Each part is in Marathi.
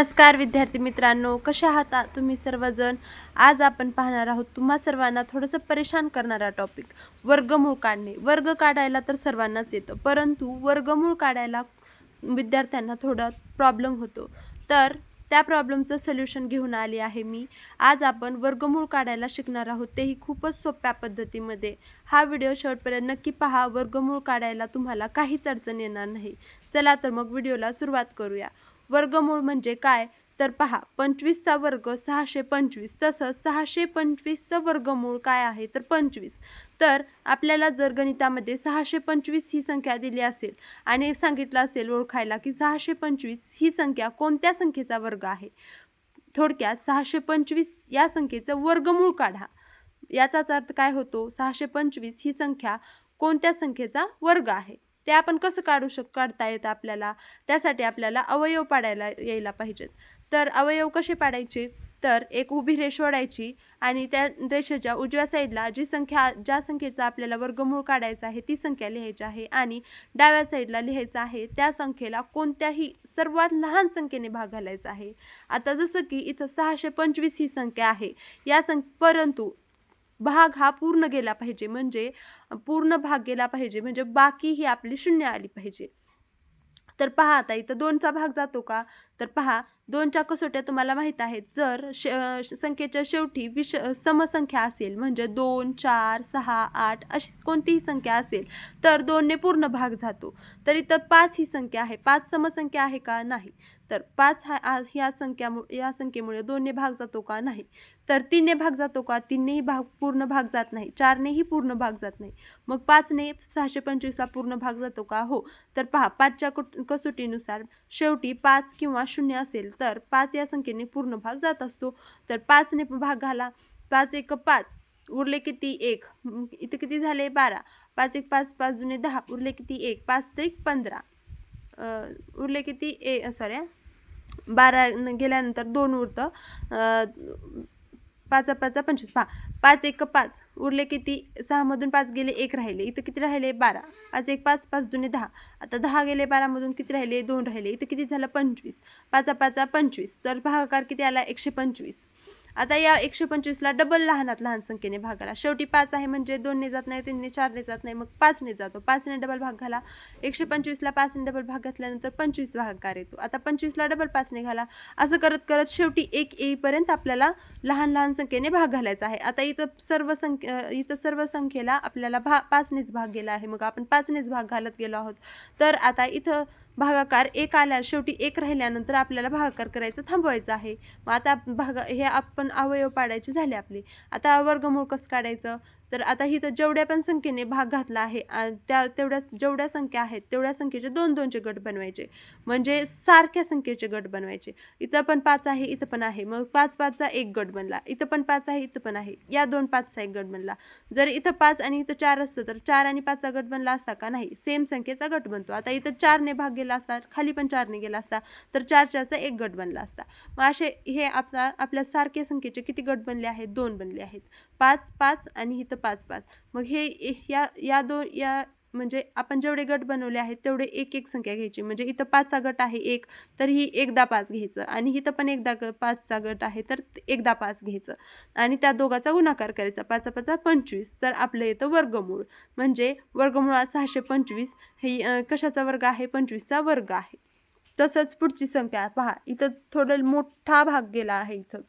नमस्कार विद्यार्थी मित्रांनो कसे आहात तुम्ही सर्वजण? आज आपण पाहणार आहोत तुम्हा सर्वांना थोडंसं परेशान करणारा टॉपिक वर्गमूळ काढणे. वर्ग काढायला तर सर्वांनाच येतं परंतु वर्गमूळ काढायला विद्यार्थ्यांना थोडा प्रॉब्लेम होतो. तर त्या प्रॉब्लेमचं सोल्युशन घेऊन आली आहे मी. आज आपण वर्गमूळ काढायला शिकणार आहोत तेही खूपच सोप्या पद्धतीमध्ये. हा व्हिडिओ शेवटपर्यंत नक्की पहा. वर्गमूळ काढायला तुम्हाला काहीच अडचण येणार नाही. चला तर मग व्हिडिओला सुरुवात करूया. वर्गमूळ म्हणजे काय? तर पहा पंचवीसचा वर्ग सहाशे पंचवीस तसंच सहाशे पंचवीसचं वर्गमूळ काय आहे? तर पंचवीस. तर आपल्याला जर गणितामध्ये सहाशे पंचवीस ही संख्या दिली असेल आणि सांगितलं असेल ओळखायला की सहाशे पंचवीस ही संख्या कोणत्या संख्येचा वर्ग आहे? थोडक्यात सहाशे पंचवीस या संख्येचं वर्गमूळ काढा. याचाच अर्थ काय होतो? सहाशे पंचवीस ही संख्या कोणत्या संख्येचा वर्ग आहे? ते आपण कसं काढू शक काढता येतं आपल्याला? त्यासाठी आपल्याला अवयव पाडायला यायला पाहिजेत. तर अवयव कसे पाडायचे? तर एक उभी रेष ओढायची आणि त्या रेषेच्या उजव्या साईडला जी संख्या ज्या संख्येचा आपल्याला वर्गमूळ काढायचा आहे ती संख्या लिहायची आहे आणि डाव्या साईडला लिहायचं आहे त्या संख्येला कोणत्याही सर्वात लहान संख्येने भाग घालायचा आहे. आता जसं की इथं सहाशे पंचवीस ही संख्या आहे. या सं परंतु भाग हा पूर्ण गेला पाहिजे. म्हणजे पूर्ण भाग गेला पाहिजे. म्हणजे बाकी ही आपली शून्य आली पाहिजे. तर पहा आता इथं दोनचा भाग जातो का? तर पहा दोनच्या कसोट्या तुम्हाला माहीत आहेत. जर शे संख्येच्या शेवटी विष समसंख्या असेल म्हणजे दोन चार सहा आठ अशी कोणतीही संख्या असेल तर दोनने पूर्ण भाग जातो. तर इथं पाच ही संख्या आहे. पाच समसंख्या आहे का? नाही. तर पाच हा आ- ह्या संख्या या संख्येमुळे दोनने भाग जातो का? नाही. तर तीनने भाग जातो का? तीननेही भाग पूर्ण भाग जात नाही. चारनेही पूर्ण भाग जात नाही. मग पाचने सहाशे पंचवीसला पूर्ण भाग जातो का? हो. तर पहा पाचच्या कुट कसोटीनुसार शेवटी पाच किंवा शून्य असेल तर पाच या संख्येने पूर्ण भाग जात असतो. तर पाचने भाग घाला. पाच एक पाच. उरले किती? एक. इथं किती झाले? बारा. पाच एक पाच पाच जुने दहा. उरले किती? एक. पाच त्रिक पंधरा. उरले किती? ए सॉरी बारा गेल्यानंतर दोन उरतं. पाच पाच पंचवीस पहा. पाच एक पाच. उरले किती? सहामधून पाच गेले एक राहिले. इथं किती राहिले? बारा. पाच एक पाच पाच दुने दहा. आता दहा गेले बारामधून किती राहिले? दोन राहिले. इथं किती झालं? पंचवीस. पाच पाच पंचवीस. तर भागाकार किती आला? एकशे पंचवीस. आता या एकशे पंचवीसला डबल लहानात लहान संख्येने भाग शेवटी पाच आहे म्हणजे दोनने जात नाही तीनने चारने जात नाही मग पाचने जातो. पाचने डबल भाग घाला. एकशे पंचवीसला पाचने डबल भाग घातल्यानंतर पंचवीस भागाकार येतो. आता पंचवीसला डबल पाचने घाला. असं करत करत शेवटी एक येईपर्यंत आपल्याला लहान लहान संख्येने भाग घालायचा आहे. आता इथं सर्व संख्ये इथं सर्व संख्येला आपल्याला भा पाचनेच भाग गेला आहे. मग आपण पाचनेच भाग घालत गेलो आहोत. तर आता इथं भागाकार एक आल्या शेवटी एक राहिल्यानंतर आपल्याला भागाकार करायचं थांबवायचं आहे. मग आता भाग हे आपण अवयव पाडायचे झाले आपले. आता वर्गमूळ कसं काढायचं? तर आता इथं जेवढ्या पण संख्येने भाग घातला आहे आणि त्या तेवढ्या जेवढ्या संख्या आहेत तेवढ्या संख्येचे दोन दोनचे गट बनवायचे. म्हणजे सारख्या संख्येचे गट बनवायचे. इथं पण पाच आहे इथं पण आहे. मग पाच पाचचा एक गट बनला. इथं पण पाच आहे इथं पण आहे. या दोन पाचचा एक गट बनला. जर इथं पाच आणि इथं चार असतं तर चार आणि पाचचा गट बनला असता का नाही? सेम संख्येचा गट बनतो. आता इथं चारने भाग गेला असता खाली पण चारने गेला असता तर चार चारचा एक गट बनला असता. मग असे हे आपला आपल्या सारख्या संख्येचे किती गट बनले आहेत? दोन बनले आहेत. पाच पाच आणि इथं पाच पाच. मग हे या या दोन या म्हणजे आपण जेवढे गट बनवले आहेत तेवढे एक एक संख्या घ्यायची. म्हणजे इथं पाचचा गट आहे एक तर ही एकदा पाच घ्यायचं. आणि इथं पण एकदा ग पाचचा गट आहे तर एकदा पाच घ्यायचं. आणि त्या दोघाचा गुणाकार करायचा. पाचा पाचा पंचवीस. तर आपलं येतं वर्गमूळ. म्हणजे वर्गमुळात सहाशे पंचवीस. हे कशाचा वर्ग आहे? पंचवीसचा वर्ग आहे. तसंच पुढची संख्या पहा. इथं थोडं मोठा भाग गेला आहे इथं.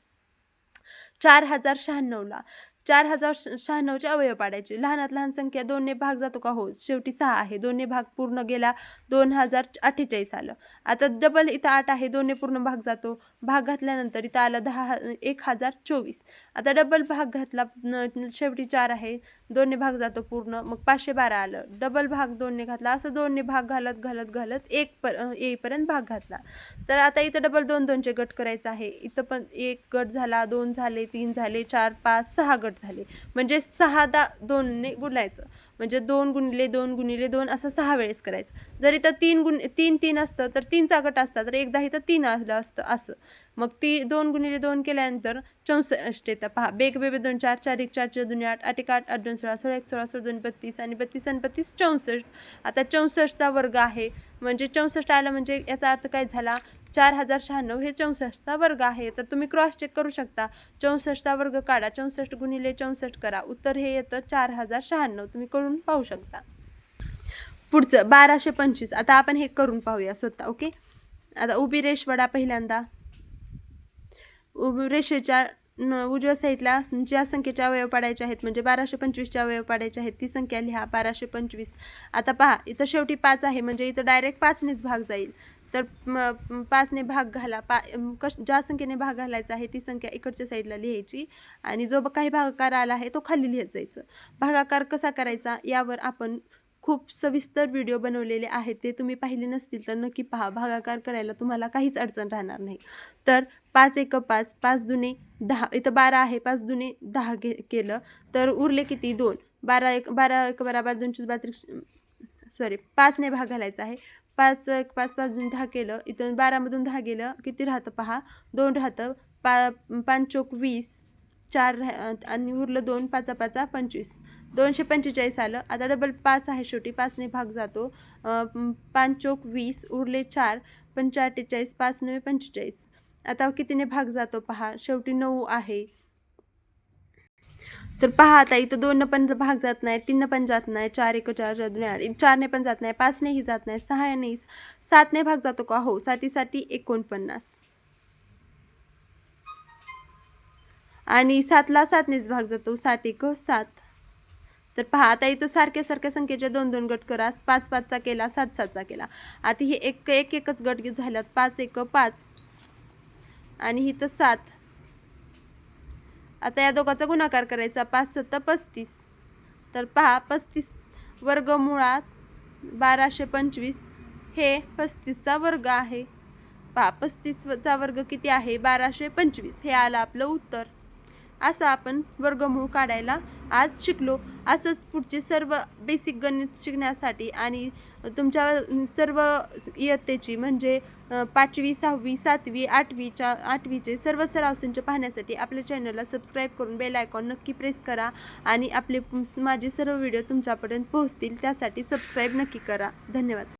चार हजार शहाण्णवला. चार हजार श- शहाण्णवचे अवयव पाडायचे. लहानात लहान संख्या दोनने भाग जातो का? हो. शेवटी सहा आहे. दोनने भाग पूर्ण गेला दोन हजार अठ्ठेचाळीस आलं. आता डबल इथं आठ आहे दोनने पूर्ण भाग जातो. भाग घातल्यानंतर इथं आलं दहा एक हजार चोवीस. आता डबल भाग घातला शेवटी चार आहे. दोनने भाग जातो पूर्ण. मग पाचशे बारा आलं. डबल भाग दोनने घातला. असं दोनने भाग घालत घालत घालत एक पर येईपर्यंत भाग घातला. तर आता इथं डबल दोन दोनचे गट करायचं आहे. इथं पण एक गट झाला दोन झाले तीन झाले चार पाच सहा गट झाले. म्हणजे सहा दा दोनने गुलायचं म्हणजे दोन गुणिले दोन गुणिले दोन असं सहा वेळेस करायचं. जर इथं तीन गुण तीन तीन असतं तर तीनचा गट असता तर एकदा इथं तीन आलं असतं असं. मग ती दोन गुणिले दोन केल्यानंतर चौसष्ट येतं. पहा बेग बेबे दोन चार चार एक चार चार दोन आठ आठ एक आठ आठ दोन सोळा सोळा एक सोळा सोळा दोन बत्तीस आणि बत्तीस आणि बत्तीस चौसष्ट. आता चौसष्टचा वर्ग आहे. म्हणजे चौसष्ट आला म्हणजे याचा अर्थ काय झाला? चार हजार शहाण्णव हे चौसष्टचा वर्ग आहे. तर तुम्ही क्रॉस चेक करू शकता. चौसष्टचा वर्ग काढा. चौसष्ट गुणिले चौसष्ट करा. उत्तर हे येतं चार हजार शहाण्णव. तुम्ही करून पाहू शकता. पुढचं बाराशे पंचवीस. आता आपण हे करून पाहूया स्वतः ओके? आता उभी रेष वडा पहिल्यांदा. उभी रेषेच्या उजव्या साईडला ज्या संख्येच्या अवयव पाडायचे आहेत म्हणजे बाराशे पंचवीसच्या अवयव पाडायचे आहेत ती संख्या लिहा बाराशे पंचवीस. आता पहा इथं शेवटी पाच आहे म्हणजे इथं डायरेक्ट पाचनेच भाग जाईल. तर पाचने भाग घाला. पा कश ज्या संख्येने भाग घालायचा आहे ती संख्या इकडच्या साईडला लिहायची आणि जो काही भागाकार आला आहे तो खाली लिहत जायचं भागाकार कसा करायचा यावर आपण खूप सविस्तर व्हिडिओ बनवलेले आहेत ते तुम्ही पाहिले नसतील तर नक्की पहा. भागाकार करायला तुम्हाला काहीच अडचण राहणार नाही. तर पाच एक पाच पाच दुने दहा इथं बारा आहे पाच दुने दहा घे केलं. तर उरले किती? दोन. बारा एक बारा एक बराबर दोनशे बात्रीस सॉरी पाचने भाग घालायचा आहे. पाच एक पाच पाच दहा केलं. इथं बारामधून दहा गेलं. किती राहतं पहा? दोन राहतं. पा पाच चोक वीस चार राह आणि उरलं दोन पाचा पाचा पंचवीस. दोनशे पंचेचाळीस आलं. आता डबल पाच आहे शेवटी. पाचने भाग जातो. अं, पाच चोक वीस उरले चार पंचा पाच नव्हे पंचेचाळीस. आता कितीने भाग जातो पहा? शेवटी नऊ आहे. तर पहा आता इथं दोन पण भाग जात नाही तीन पण जात नाही चार एक चार चार दोन आठ चारने पण जात नाही पाचनेही जात नाही सहाने सातने भाग जातो का? हो सातीसाठी एकोणपन्नास. आणि सातला सातनेच भाग जातो सात एक सात. तर पहा आता इथं सारख्या सारख्या संख्येचे दोन दोन गट करा. पाच पाचचा केला सात सातचा केला. आता हे एक एक एकच गट झाल्यात. पाच एक पाच. आणि इथं सात. आता या दोघांचा गुणाकार करायचा. पाच सत्ता पस्तीस. तर पहा पस्तीस वर्ग मुळात बाराशे पंचवीस हे पस्तीसचा वर्ग आहे. पहा पस्तीसचा वर्ग किती आहे? बाराशे पंचवीस. हे आलं आपलं उत्तर. असं आपण वर्गमूळ काढायला आज शिकलो. असंच पुढचे सर्व बेसिक गणित शिकण्यासाठी आणि तुमच्या सर्व इयत्तेची म्हणजे पाचवी सहावी सातवी आठवीच्या आठवीचे सर्व सराव संच पाहण्यासाठी आपल्या चॅनलला सबस्क्राईब करून बेल आयकॉन नक्की प्रेस करा आणि आपले माझे सर्व व्हिडिओ तुमच्यापर्यंत पोहोचतील. त्यासाठी सबस्क्राईब नक्की करा. धन्यवाद.